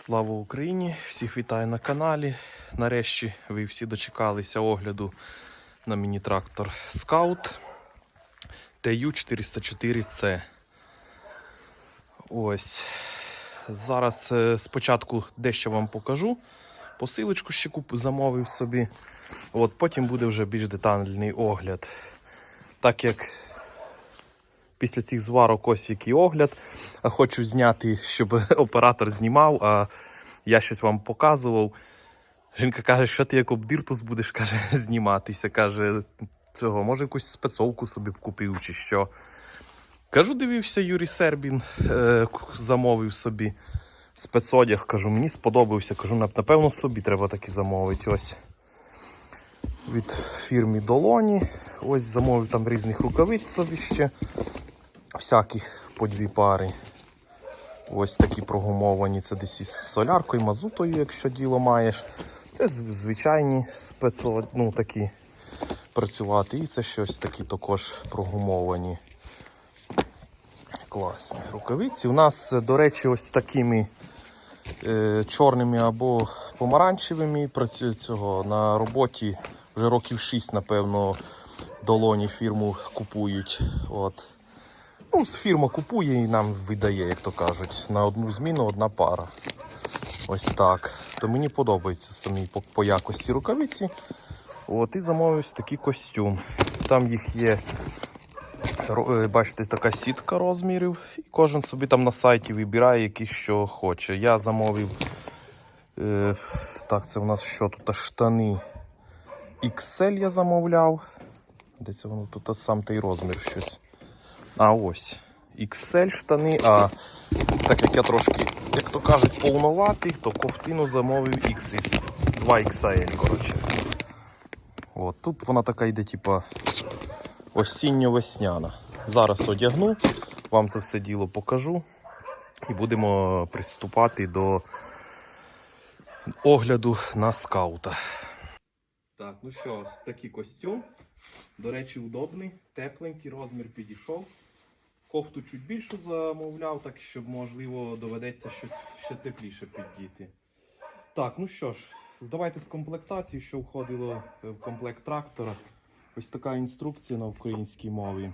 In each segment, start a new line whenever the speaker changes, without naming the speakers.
Слава Україні! Всіх вітаю на каналі. Нарешті ви всі дочекалися огляду на міні-трактор Scout TU404C. Ось. Зараз е, спочатку дещо вам покажу. Посилочку ще куп замовив собі. От, потім буде вже більш детальний огляд. Так як після цих зварок ось який огляд. Хочу зняти, щоб оператор знімав, а я щось вам показував. Жінка каже, що ти як обдиртус будеш каже, зніматися. Каже, цього, може якусь спецовку собі купив чи що. Кажу, дивився, Юрій Сербін е, замовив собі спецодяг. Кажу, мені сподобався. Кажу, напевно, собі треба таки замовити. Ось від фірми Долоні. Ось замовив там різних рукавиць собі ще. Всяких по дві пари. Ось такі прогумовані. Це десь із соляркою, мазутою, якщо діло маєш. Це звичайні спецо, ну, такі працювати. І це щось такі також прогумовані. Класні рукавиці. У нас, до речі, ось такими е, чорними або помаранчевими працю- цього на роботі вже років 6, напевно, долоні фірму купують. От. Ну, з фірма купує і нам видає, як то кажуть. На одну зміну одна пара. Ось так. То мені подобаються самі по, по якості рукавиці. От, і замовив такий костюм. Там їх є, е, бачите, така сітка розмірів. І кожен собі там на сайті вибирає, який що хоче. Я замовив. Е, так, це у нас що тут? Штани XL я замовляв. Де це воно тут сам той розмір щось. А ось. XL штани, а так як я трошки, як то кажуть, повноватий, то ковтину замовив XS. 2XL, коротше. От, тут вона така йде, типа осінньо-весняна. Зараз одягну, вам це все діло покажу. І будемо приступати до огляду на скаута. Так, ну що, ось такий костюм. До речі, удобний, тепленький, розмір підійшов. Кофту чуть більшу замовляв, так щоб, можливо, доведеться щось ще тепліше піддіти. Так, ну що ж, давайте з комплектації, що входило в комплект трактора. Ось така інструкція на українській мові.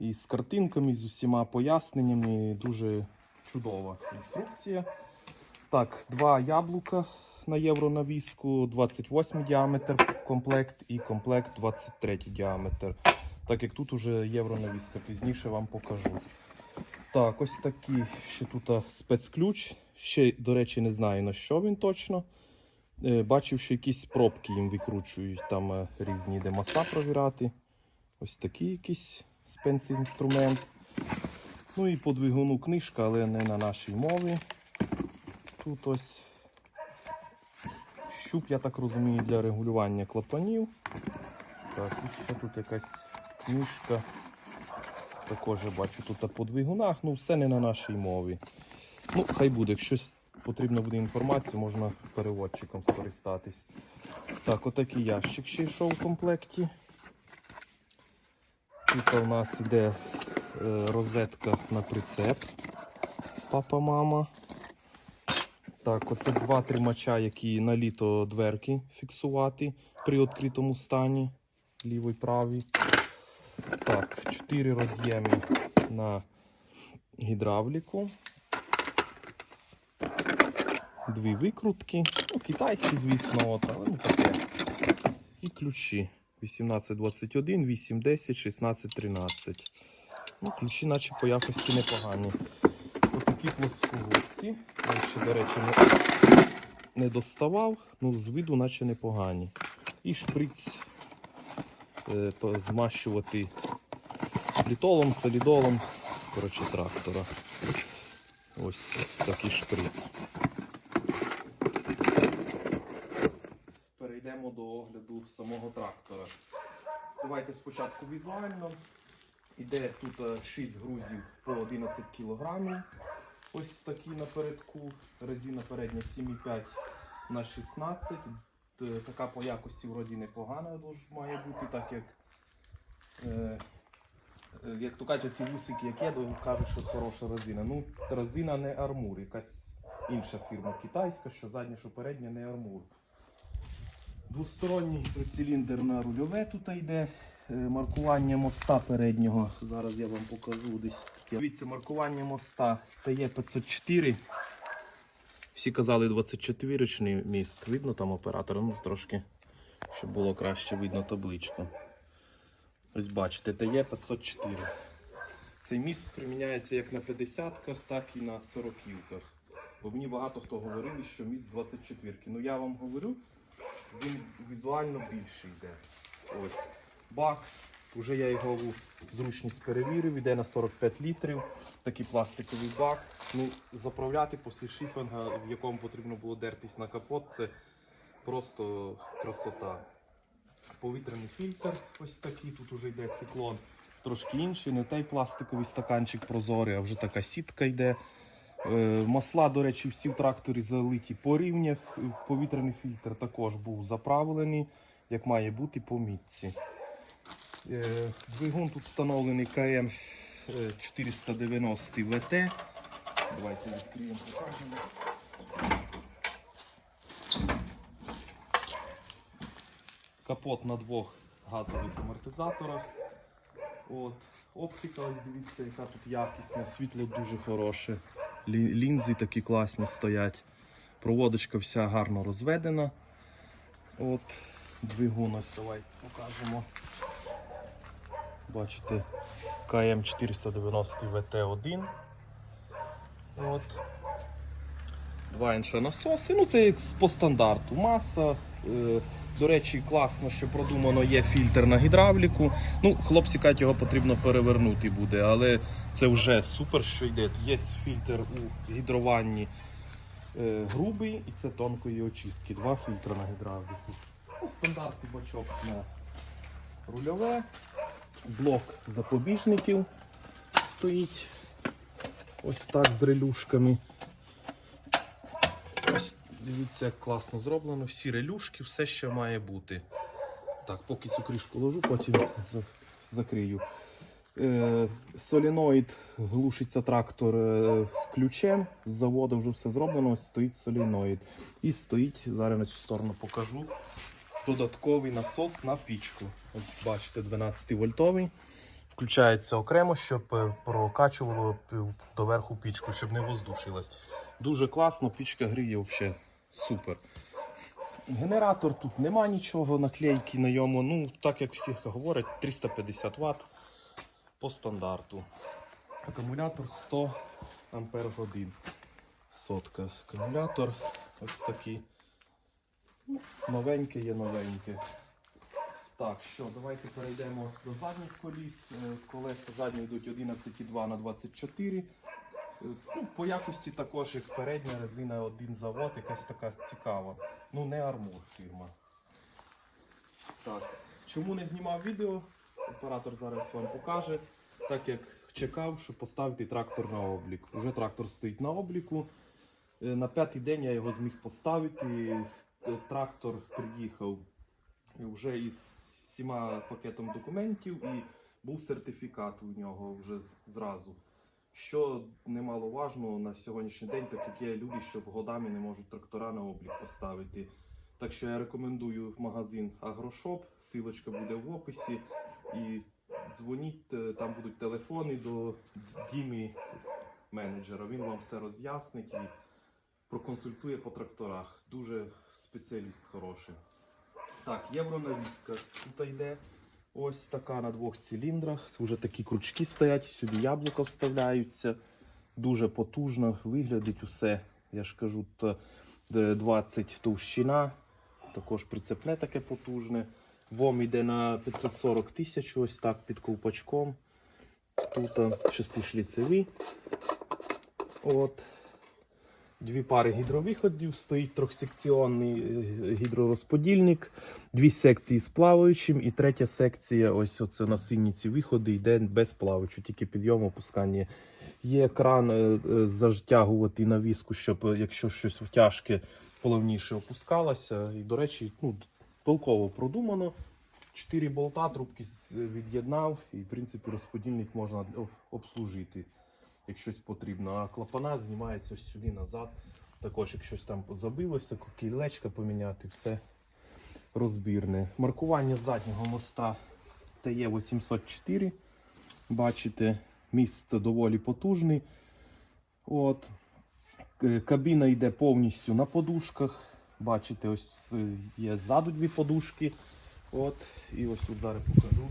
І з картинками, з усіма поясненнями. Дуже чудова інструкція. Так, два яблука на євронавіску, 28 діаметр комплект і комплект 23 діаметр. Так як тут уже євронавіска, пізніше вам покажу. Так, ось такий ще тут спецключ. Ще, до речі, не знаю на що він точно. Е, Бачив, що якісь пробки їм викручують, там е, різні де маса провірати. Ось такий якийсь спецінструмент. Ну і по двигуну книжка, але не на нашій мові. Тут ось щуп, я так розумію, для регулювання клапанів. Так, і ще тут якась книжка. Також я бачу тут по двигунах, ну все не на нашій мові. Ну, хай буде, якщо потрібна буде інформація, можна переводчиком скористатись. Так, отакий ящик ще йшов в комплекті. Тут у нас іде е, розетка на прицеп. Папа-мама. Так, оце два тримача, які на літо дверки фіксувати при відкритому стані. Лівий правий. Так, чотири роз'єми на гідравліку. Дві викрутки. Ну, китайські, звісно, от, але ну таке. І ключі. 1821, 810, 1613. Ну, ключі, наче по якості непогані. Отакі плоскогубці. Я ще, до речі, не, доставав, ну з виду наче непогані. І шприц по- змащувати літолом, солідолом. Коротше, трактора. Ось такий шприц. Перейдемо до огляду самого трактора. Давайте спочатку візуально. Іде тут 6 грузів по 11 кг. Ось такі напередку. Резина передня 7,5 на 16. Т- Така по якості вроді непогана має бути, так як, е, е, як то кажуть, ці вусики, як є, кажуть, що хороша резина. Ну, резина не армур, якась інша фірма китайська, що задня, що передня, не армур. Двосторонній трициліндр на рульове тут йде. Е, Маркування моста переднього. Зараз я вам покажу десь таке. Дивіться, маркування моста ТЕ504. Всі казали 24-річний міст. Видно там оператора? Ну трошки, щоб було краще видно табличку. Ось бачите, ТЕ504. Цей міст приміняється як на 50-ках, так і на 40-ках. Бо мені багато хто говорили, що міст з 24-ки. Ну я вам говорю, він візуально більший йде. Ось. Бак. Уже я його зручність перевірив, йде на 45 літрів. Такий пластиковий бак. Ну, заправляти після шифінга, в якому потрібно було дертись на капот, це просто красота. Повітряний фільтр ось такий, тут уже йде циклон. Трошки інший, не той пластиковий стаканчик прозорий, а вже така сітка йде. Е, Масла, до речі, всі в тракторі залиті по рівнях. Повітряний фільтр також був заправлений, як має бути по мітці. Е, Двигун тут встановлений КМ е, 490 ВТ. Давайте відкриємо, покажемо. Капот на двох газових амортизаторах. От. Оптика, ось дивіться, яка тут якісна, світло дуже хороше. Лінзи такі класні стоять. Проводочка вся гарно розведена. От. Двигун ось давай покажемо. Бачите, КМ 490 ВТ1. От. Два інша насоси. Ну, це по стандарту. Маса. Е, до речі, класно, що продумано є фільтр на гідравліку. Ну, хлопці кажуть, його потрібно перевернути буде, але це вже супер, що йде. Є фільтр у гідрованні е, грубий і це тонкої очистки. Два фільтри на гідравліку. Ну, стандартний бачок на рульове. Блок запобіжників стоїть. Ось так з релюшками. Ось дивіться, як класно зроблено. Всі релюшки, все, що має бути. Так, поки цю кришку ложу, потім закрию. Е, соліноїд глушиться трактор е, ключем. З заводу вже все зроблено. Ось стоїть соліноїд. І стоїть, зараз на цю сторону покажу. Додатковий насос на пічку. Ось бачите, 12 вольтовий. Включається окремо, щоб е, прокачувало доверху пічку, щоб не воздушилась. Дуже класно, пічка гріє взагалі супер. Генератор тут нема нічого, наклейки на йому. Ну, так як всі говорять, 350 Вт по стандарту. Акумулятор 100 ампер. Сотка. Акумулятор ось такий. Ну, є новеньке. Так, що, давайте перейдемо до задніх коліс. Е, Колеса задні йдуть 11,2 на 24. Е, Ну, по якості також як передня резина один завод, якась така цікава. Ну, не армур фірма. Так. Чому не знімав відео? Оператор зараз вам покаже. Так як чекав, щоб поставити трактор на облік. Уже трактор стоїть на обліку. Е, На п'ятий день я його зміг поставити. Трактор приїхав вже із всіма пакетом документів і був сертифікат у нього вже зразу. Що немаловажно на сьогоднішній день, так як є люди, що годами не можуть трактора на облік поставити. Так що я рекомендую магазин Агрошоп, силочка буде в описі. І дзвоніть, е, там будуть телефони до Дімі менеджера. Він вам все роз'яснить і проконсультує по тракторах. Дуже спеціаліст хороший. Так, євронавіска тут йде. Ось така на двох циліндрах. Вже такі крючки стоять, сюди яблука вставляються. Дуже потужно виглядить усе. Я ж кажу, т- 20 товщина. Також прицепне таке потужне. Вом йде на 540 тисяч, ось так під ковпачком. Тут шестишліцеві. От. Дві пари гідровиходів, стоїть трьохсекціонний е, гідророзподільник, дві секції з плаваючим, і третя секція, ось оце на сині ці виходи, йде без плаваючого, тільки підйом, опускання. Є кран е, е, зажтягувати навіску, щоб е, якщо щось тяжке, плавніше опускалося. І, до речі, ну, толково продумано. Чотири болта, трубки від'єднав, і в принципі розподільник можна обслужити, як щось потрібно. А клапана знімаються ось сюди назад. Також, як щось там забилося, кілечка поміняти, все розбірне. Маркування заднього моста ТЕ-804. Бачите, міст доволі потужний. От. Кабіна йде повністю на подушках. Бачите, ось є ззаду дві подушки. От. І ось тут зараз покажу.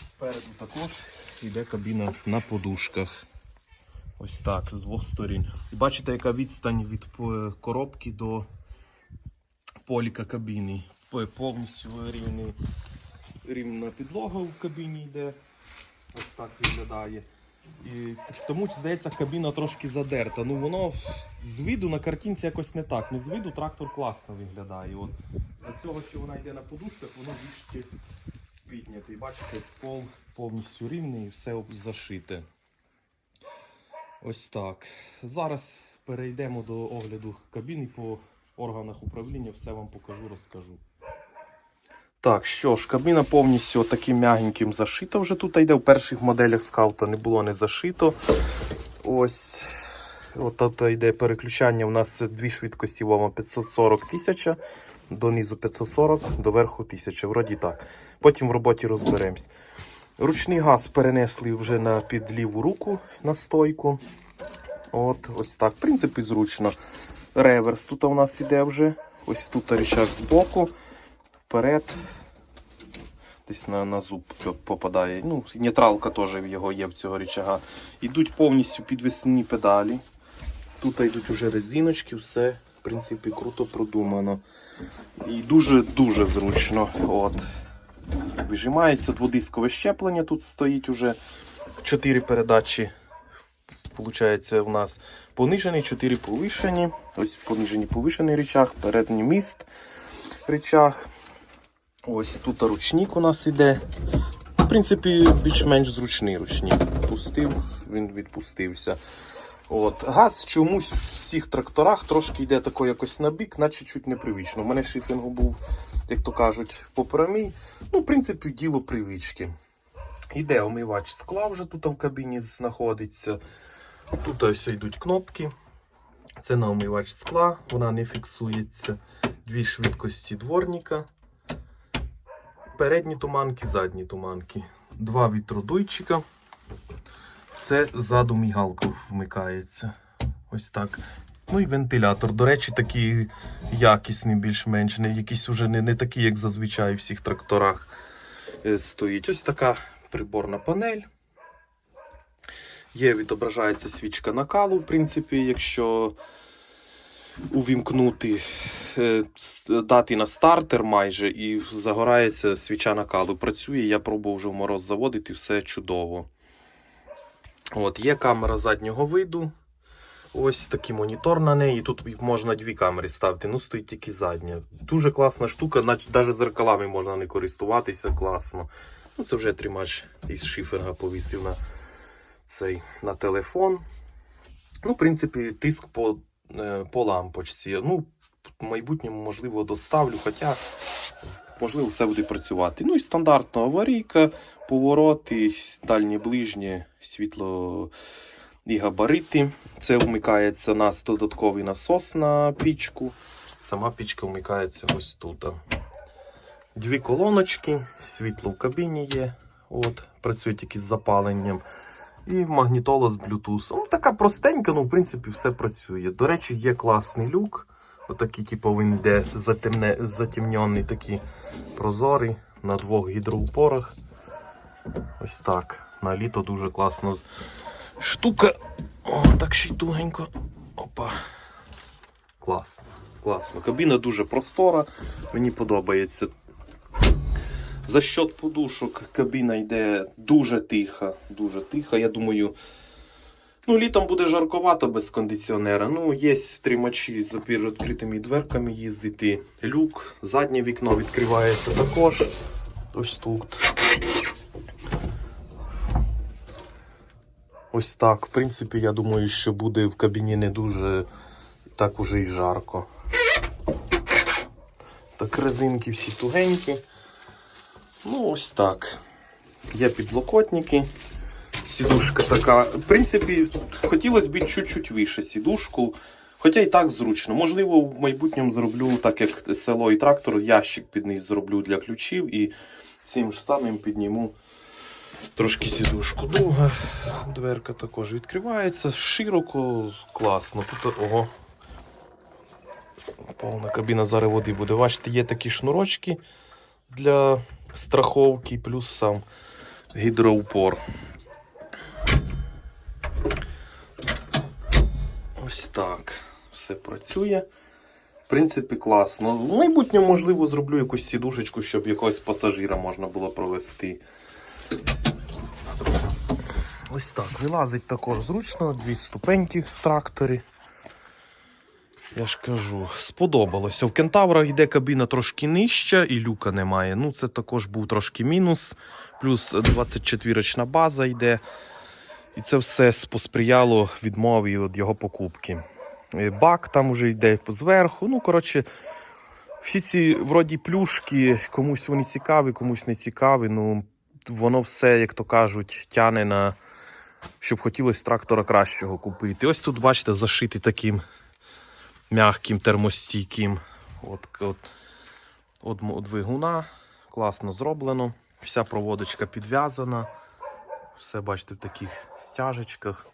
Спереду також йде кабіна на подушках. Ось так, з двох сторін. І бачите, яка відстань від е, коробки до поліка кабіни. Повністю рівний, рівна підлога в кабіні йде. Ось так виглядає. І тому здається, кабіна трошки задерта. Ну воно з виду на картинці якось не так. Ну з виду трактор класно виглядає. От. За цього, що вона йде на подушках, воно більш піднятий. Бачите, пол повністю рівний і все зашите. Ось так. Зараз перейдемо до огляду кабіни по органах управління, все вам покажу, розкажу. Так, що ж, кабіна повністю таким м'ягеньким зашита вже тут йде. В перших моделях скаута не було не зашито. Ось. От тут йде переключання. У нас дві швидкості Вова 540 тисяча, донизу 540, до верху 1000. Вроді так. Потім в роботі розберемось. Ручний газ перенесли вже на під ліву руку на стойку. От, ось так. В принципі, зручно. Реверс тут у нас іде вже. Ось тут рычаг збоку, вперед. Десь на, на зуб попадає. Ну, нейтралка теж в його є в цього рычага. Йдуть повністю підвісні педалі. Тут йдуть уже резиночки, все, в принципі, круто продумано. І дуже-дуже зручно. От. Вижимається дводискове щеплення, тут стоїть уже 4 передачі. Получається, у нас понижений, 4 повишені. Ось понижений повишений рычаг, передній міст рычаг. Ось тут ручник у нас іде. В принципі, більш-менш зручний ручник. Пустив, він відпустився. От. Газ чомусь в всіх тракторах трошки йде тако якось на бік, наче чуть непривично. У мене шифінгу був, як то кажуть, по прямій. Ну, в принципі, діло привички. Іде омивач скла вже тут в кабіні знаходиться. Тут ось йдуть кнопки. Це на омивач скла, вона не фіксується. Дві швидкості дворника. Передні туманки, задні туманки. Два вітродуйчика. Це ззаду мігалка вмикається. Ось так. Ну і вентилятор. До речі, такий якісний, більш-менш. Якийсь вже не, не такий, як зазвичай у всіх тракторах е, стоїть. Ось така приборна панель. Є, відображається свічка накалу, в принципі, якщо увімкнути, е, дати на стартер майже, і загорається свіча накалу. Працює, я пробував вже в мороз заводити, все чудово. От, є камера заднього виду. Ось такий монітор на неї. Тут можна дві камери ставити, ну стоїть тільки задня. Дуже класна штука, навіть зеркалами можна не користуватися, класно. Ну, це вже тримач із шиферга повісив на цей на телефон. Ну, в принципі, тиск по, е, по лампочці. Ну, в майбутньому, можливо, доставлю, хоча, можливо, все буде працювати. Ну і стандартна аварійка, повороти, дальнє ближнє, світло і габарити. Це вмикається у нас додатковий насос на пічку. Сама пічка вмикається ось тут. Дві колоночки, світло в кабіні є. От, працює тільки з запаленням. І магнітола з Bluetooth. Ну, така простенька, ну, в принципі, все працює. До речі, є класний люк. Отакий, типу, він йде затемне, затемнений, такий прозорий на двох гідроупорах. Ось так. На літо дуже класно. Штука. О, так ще й тугенько. Опа. Класно. Класно. Кабіна дуже простора. Мені подобається. За счет подушок кабіна йде дуже тиха. Дуже тиха. Я думаю, ну, літом буде жарковато без кондиціонера. Ну, є тримачі з відкритими дверками їздити. Люк, заднє вікно відкривається також. Ось тут. Ось так. В принципі, я думаю, що буде в кабіні не дуже так уже і жарко. Так, резинки всі тугенькі. Ну, ось так. Є підлокотники. Сідушка така. В принципі, хотілося б чуть-чуть вище сідушку. Хоча і так зручно. Можливо, в майбутньому зроблю, так як село і трактор, ящик під них зроблю для ключів і цим ж самим підніму трошки сідушку. Друга дверка також відкривається. Широко, класно. Тут ого. Повна кабіна зараз води буде. Бачите, є такі шнурочки для страховки, плюс сам гідроупор. Ось так. Все працює. В принципі, класно. В майбутньому, можливо, зроблю якусь сідушечку, щоб якогось пасажира можна було провести. Ось так. Вилазить також зручно, дві ступеньки в тракторі. Я ж кажу, сподобалося. В кентаврах йде кабіна трошки нижча і люка немає. Ну, це також був трошки мінус. Плюс 24-річна база йде. І це все посприяло відмові від його покупки. Е, Бак там вже йде зверху. Ну, коротше, всі ці вроді плюшки, комусь вони цікаві, комусь не цікаві. Ну, воно все, як то кажуть, тяне на щоб хотілося трактора кращого купити. Ось тут, бачите, зашитий таким м'яким термостійким. От, от, от, м- двигуна. Класно зроблено. Вся проводочка підв'язана. Все, бачите, в таких стяжечках.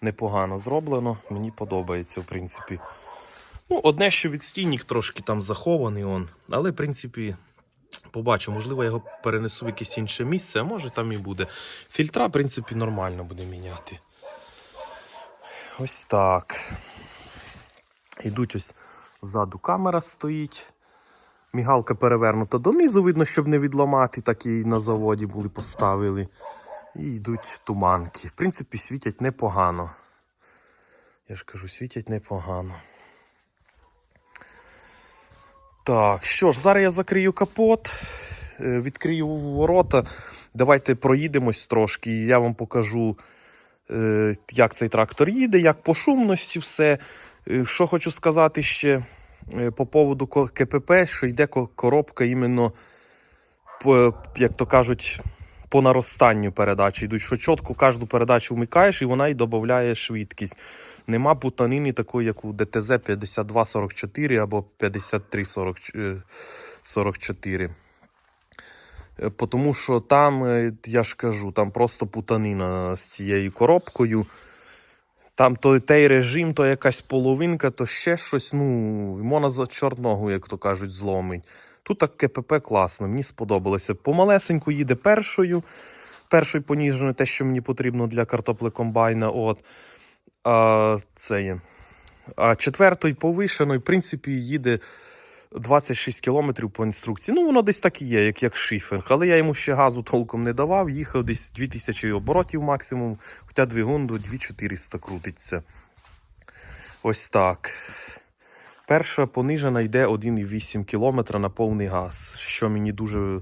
Непогано зроблено. Мені подобається, в принципі. Ну, одне, що відстійник трошки там захований, он. але, в принципі, побачу, можливо, я його перенесу в якесь інше місце, а може там і буде. Фільтра, в принципі, нормально буде міняти. Ось так. Ідуть ось ззаду камера стоїть. Мігалка перевернута донизу, видно, щоб не відламати, так і на заводі були поставили. І йдуть туманки. В принципі, світять непогано. Я ж кажу, світять непогано. Так, що ж, зараз я закрию капот, е, відкрию ворота. Давайте проїдемось трошки, я вам покажу, е, як цей трактор їде, як по шумності все. Е, Що хочу сказати ще по поводу КПП, що йде коробка іменно, як то кажуть, по наростанню передачі. Йдуть, що чітко кожну передачу вмикаєш і вона й додає швидкість. Нема путанини такої, як у ДТЗ 5244 або 5344. Е, Тому що там, е, я ж кажу, там просто путанина з цією коробкою. Там то той режим, то якась половинка, то ще щось, ну, можна за чорногу, як то кажуть, зломить. Тут так КПП класно, мені сподобалося. Помалесеньку їде першою. Першою поніженою, те, що мені потрібно для картоплекомбайна. От. А, це є. А четвертою повишеною, в принципі, їде 26 км по інструкції. Ну, воно десь так і є, як, як шифер. Але я йому ще газу толком не давав, їхав десь 2000 оборотів максимум, хоча двигун до 2400 крутиться. Ось так. Перша понижена йде 1,8 км на повний газ, що мені дуже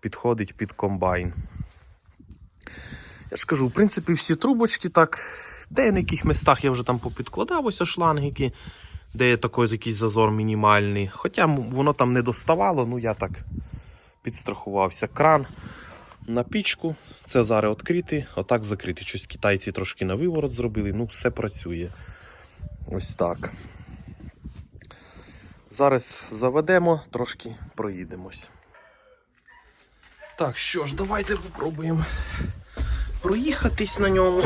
підходить під комбайн. Я ж кажу, в принципі, всі трубочки так. В деяких містах я вже там попідкладав ось шлангики, де є такий якийсь зазор мінімальний. Хоча воно там не доставало, ну я так підстрахувався. Кран на пічку. Це зараз відкритий, отак закритий. Щось китайці трошки на виворот зробили, ну все працює. Ось так. Зараз заведемо, трошки проїдемось. Так, що ж, давайте попробуємо проїхатись на ньому.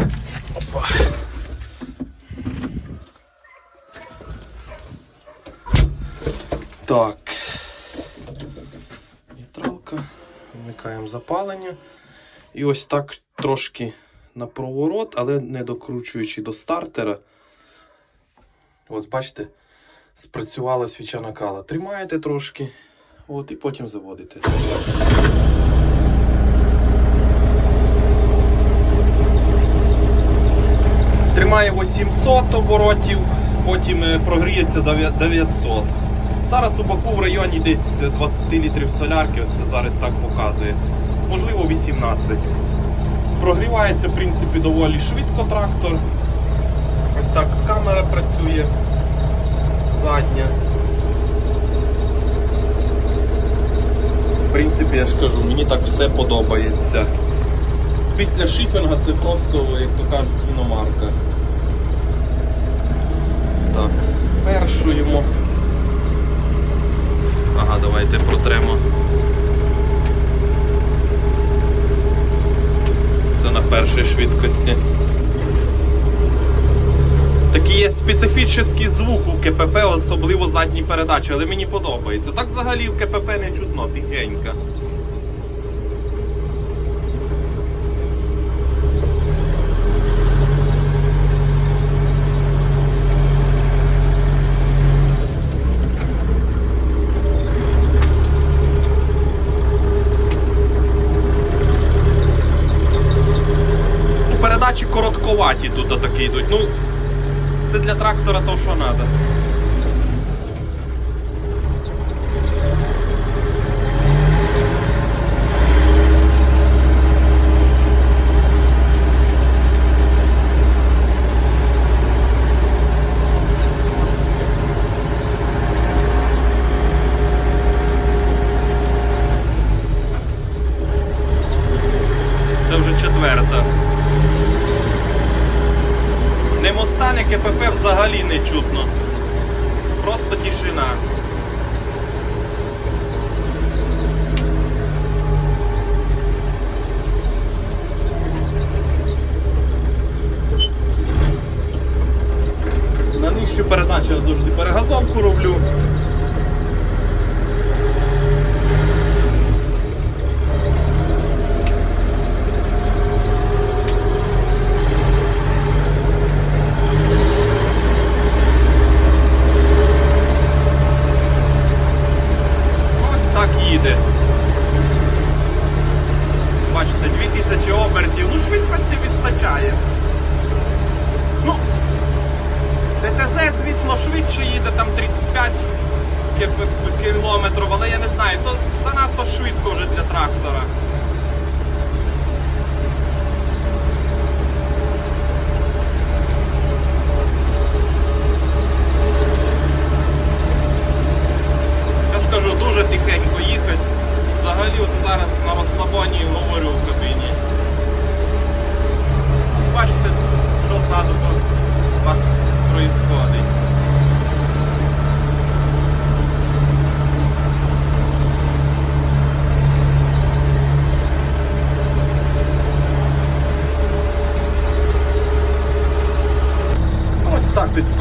Опа. Так. Нейтралка. Вмикаємо запалення. І ось так трошки на проворот, але не докручуючи до стартера. Ось бачите, спрацювала свіча накала. Тримаєте трошки, от, і потім заводите. Тримає 800 оборотів, потім е, прогріється до 900. Зараз у баку в районі десь 20 літрів солярки, ось це зараз так показує. Можливо, 18. Прогрівається, в принципі, доволі швидко трактор. Ось так камера працює задня. В принципі, я ж кажу, мені так все подобається. Після шипінга це просто, як то кажуть, кіномарка. Так, першуємо. Ага, давайте протремо. Специфічний звук у КПП, особливо задній передачі, але мені подобається. Так взагалі в КПП не чутно, тихенько. Передачі коротковаті тут такі йдуть. Ну, це для трактора то, що треба.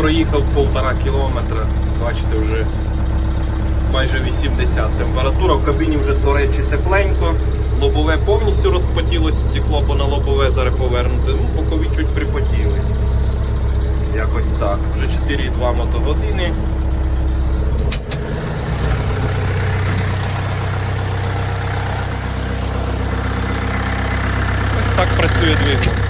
Проїхав півтора кілометра. Бачите, вже майже 80 температура. В кабіні вже, до речі, тепленько. Лобове повністю розпотілося, стекло бо на лобове зараз повернуте. Ну, бокові чуть припотіли. Якось так. Вже 4,2 мотогодини. Ось так працює двигун.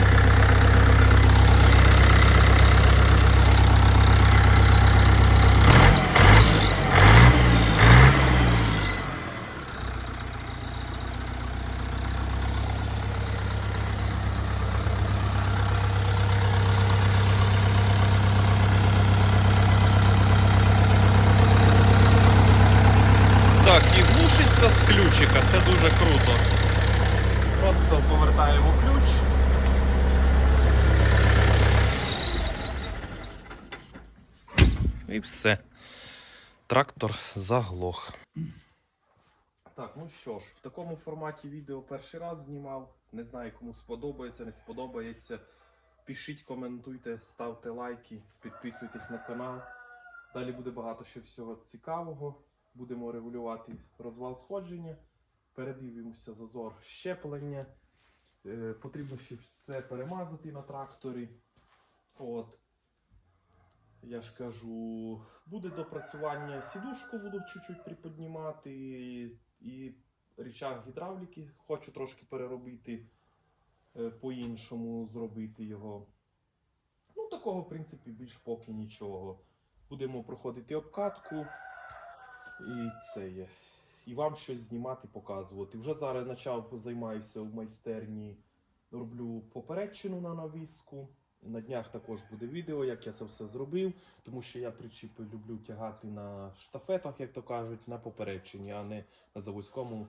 Так, і глушиться з ключика, це дуже круто. Просто повертаємо ключ. І все. Трактор заглох. Так, ну що ж, в такому форматі відео перший раз знімав. Не знаю, кому сподобається, не сподобається. Пишіть, коментуйте, ставте лайки, підписуйтесь на канал. Далі буде багато що всього цікавого. Будемо регулювати розвал сходження, передивимося зазор щеплення. Е, потрібно ще все перемазати на тракторі. От. Я ж кажу, буде допрацювання сідушку, буду чуть-чуть приподнімати. І рычаг гідравліки хочу трошки переробити, е, по-іншому зробити його. Ну, такого, в принципі, більш поки нічого. Будемо проходити обкатку. І це є. І вам щось знімати, показувати. Вже зараз почав займаюся в майстерні. Роблю попередчину на навіску. На днях також буде відео, як я це все зробив, тому що я причіпи люблю тягати на штафетах, як то кажуть, на попередчині, а не на заводському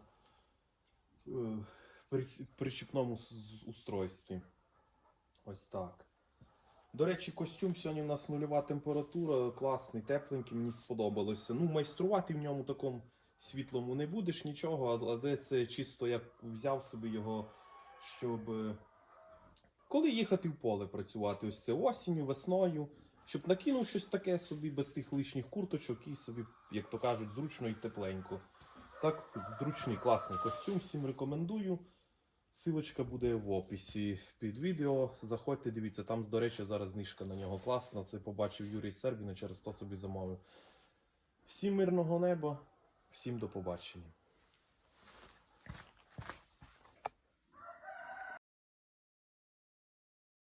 е, причіпному устройстві. Ось так. До речі, костюм сьогодні в нас нульова температура, класний, тепленький, мені сподобалося. Ну, майструвати в ньому такому світлому не будеш нічого, але це чисто я взяв собі його, щоб. Коли їхати в поле працювати, ось це осінню, весною, щоб накинув щось таке собі без тих лишніх курточок і собі, як то кажуть, зручно і тепленько. Так, зручний, класний костюм, всім рекомендую. Силочка буде в описі під відео. Заходьте, дивіться, там, до речі, зараз знижка на нього класна. Це побачив Юрій Сербіна, через то собі замовив. Всім мирного неба, всім до побачення.